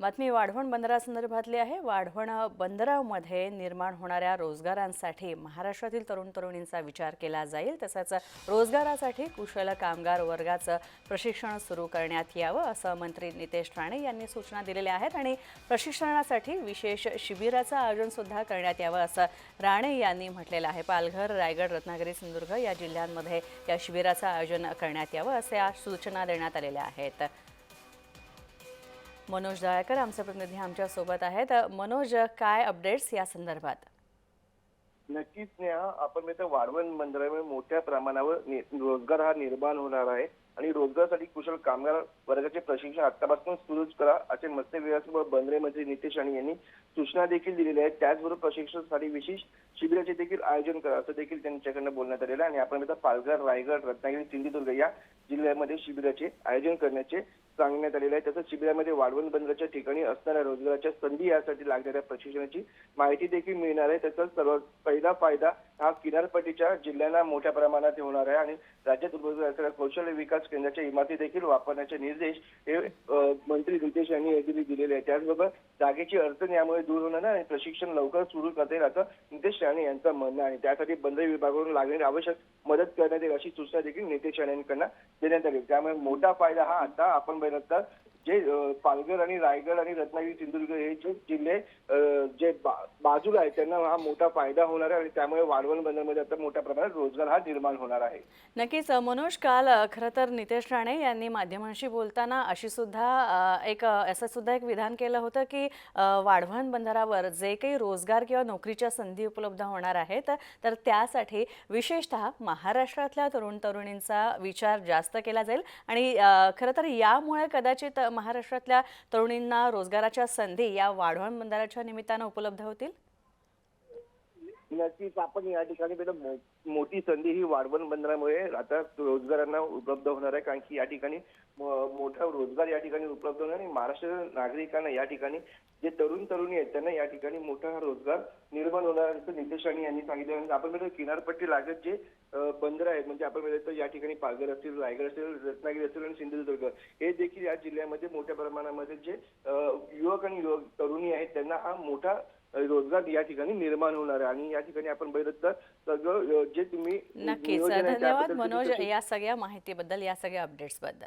बातमी वाढवण बंदरासंदर्भातली आहे. वाढवण बंदरामध्ये निर्माण होणाऱ्या रोजगारांसाठी महाराष्ट्रातील तरुण तरुणींचा विचार केला जाईल. तसंच रोजगारासाठी कुशल कामगार वर्गाचं प्रशिक्षण सुरू करण्यात यावं असं मंत्री नितेश राणे यांनी सूचना दिलेल्या आहेत. आणि प्रशिक्षणासाठी विशेष शिबिराचं आयोजनसुद्धा करण्यात यावं असं राणे यांनी म्हटलेलं आहे. पालघर रायगड रत्नागिरी सिंधुदुर्ग या जिल्ह्यांमध्ये या शिबिराचं आयोजन करण्यात यावं अशा सूचना देण्यात आलेल्या आहेत. मनोज दयाकर आमचे प्रतिनिधी आमच्यासोबत आहेत. मनोज काय अपडेट्स या संदर्भात? नक्कीच नेहा आपण इथं वाढवण मंदिरामुळे मोठ्या प्रमाणावर रोजगार हा निर्माण होणार आहे आणि रोजगारासाठी कुशल कामगार वर्गाचे प्रशिक्षण आतापासून सुरूच करा असे मत्स्य विकास बंदरे मंत्री नितेश राणे यांनी सूचना देखील दिलेल्या आहेत. त्याचबरोबर प्रशिक्षणासाठी विशेष शिबिराचे देखील आयोजन करा असं देखील त्यांच्याकडनं बोलण्यात आलेलं आहे. आणि आपण आता पालघर रायगड रत्नागिरी सिंधुदुर्ग या जिल्ह्यामध्ये शिबिराचे आयोजन करण्याचे सांगण्यात आलेले आहे. तसंच शिबिरामध्ये वाढवण बंदराच्या ठिकाणी असणाऱ्या रोजगाराच्या संधी यासाठी लागणाऱ्या प्रशिक्षणाची माहिती देखील मिळणार आहे. तसंच सर्व पहिला फायदा हा किनारपट्टीच्या जिल्ह्यांना मोठ्या प्रमाणात होणार आहे आणि राज्यात उद्भवत कौशल्य विकास केंद्राच्या इमारती देखील वापरण्याचे निर्देश हे मंत्री नितेश यांनी यावेळी दिलेले आहेत. त्याचबरोबर जागेची अडचण यामुळे दूर होणार आणि प्रशिक्षण लवकर सुरू करता येईल असं नितेश राणे यांचं म्हणणं आहे. त्यासाठी बंदर विभागाकडून लागणारी आवश्यक मदत करण्यात येईल अशी सूचना देखील नितेश राणे यांकडनं देण्यात आली त्यामुळे मोठा फायदा हा आता आपण बघितलं तर जे पालघर आणि रायगड आणि रत्नागिरी सिंधुदुर्ग हे जे जिल्हे जे बा- बाजूला आहेत त्यांना हा मोठा फायदा होणार आहे आणि त्यामुळे वाढवण बंदरमध्ये आता मोठ्या प्रमाणात रोजगार हा निर्माण होणार आहे. नक्कीच मनोज काल खरं तर नितेश राणे यांनी माध्यमांशी बोलताना अशी सुद्धा एक असं सुद्धा एक विधान केलं होतं की वाढवण बंदरावर जे काही रोजगार किंवा नोकरीच्या संधी उपलब्ध होणार आहेत तर त्यासाठी विशेषतः महाराष्ट्रातल्या तरुण तरुणींचा विचार जास्त केला जाईल आणि खरं तर यामुळे कदाचित महाराष्ट्रातल्या तरुणींना रोजगाराच्या संधी या वाढवण बंदराच्या निमित्तानं उपलब्ध होतील? नक्कीच. आपण या ठिकाणी मोठी संधी ही वाढवण बंदरामुळे आता रोजगारांना उपलब्ध होणार आहे. कारण की या ठिकाणी मोठा रोजगार या ठिकाणी उपलब्ध होणार आणि महाराष्ट्र नागरिकांना या ठिकाणी जे तरुण तरुणी आहेत त्यांना या ठिकाणी मोठा रोजगार निर्माण होणार असं नितेशानी यांनी सांगितलं. आपण म्हणजे किनारपट्टी लागत जे बंदर आहेत म्हणजे आपण म्हणजे या ठिकाणी पालघर असतील रायगड असेल रत्नागिरी असेल आणि सिंधुदुर्ग हे जिल्ह्यामध्ये मोठ्या प्रमाणामध्ये जे युवक आणि युवक तरुणी आहेत त्यांना हा मोठा रोजगार या ठिकाणी निर्माण होणार आहे. आणि या ठिकाणी आपण बघितलं तर सगळं जे तुम्ही नक्कीच. धन्यवाद मनोज या सगळ्या माहितीबद्दल या सगळ्या अपडेट्सबद्दल